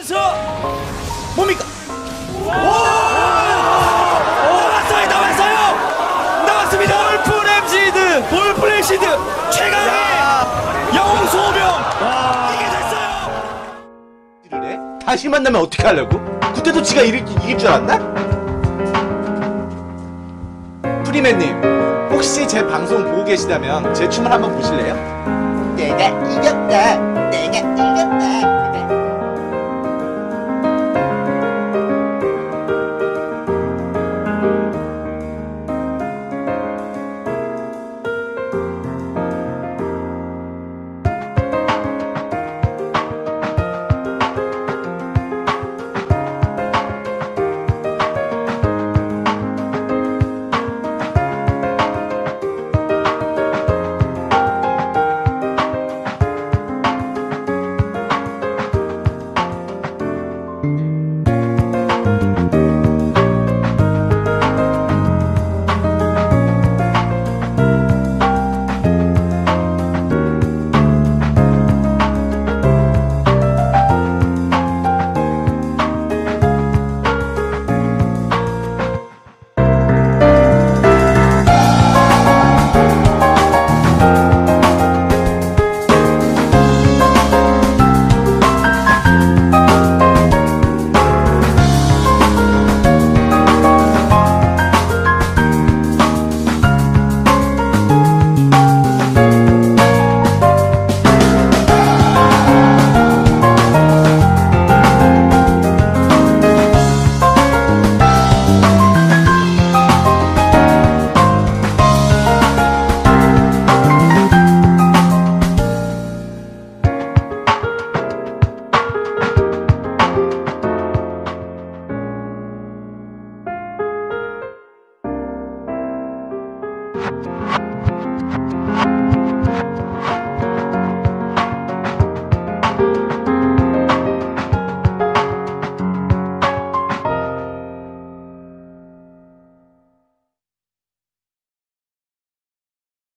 나왔어 뭡니까 오 나왔어요 나왔어요 나왔습니다 볼프 램시드 볼프 램시드 최강의 영웅 소명 이게 됐어요 이래? 다시 만나면 어떻게 하려고? 그때도 지가 이길, 이길 줄 알았나? 프리맨님 혹시 제 방송 보고 계시다면 제 춤을 한번 보실래요? 내가 이겼다.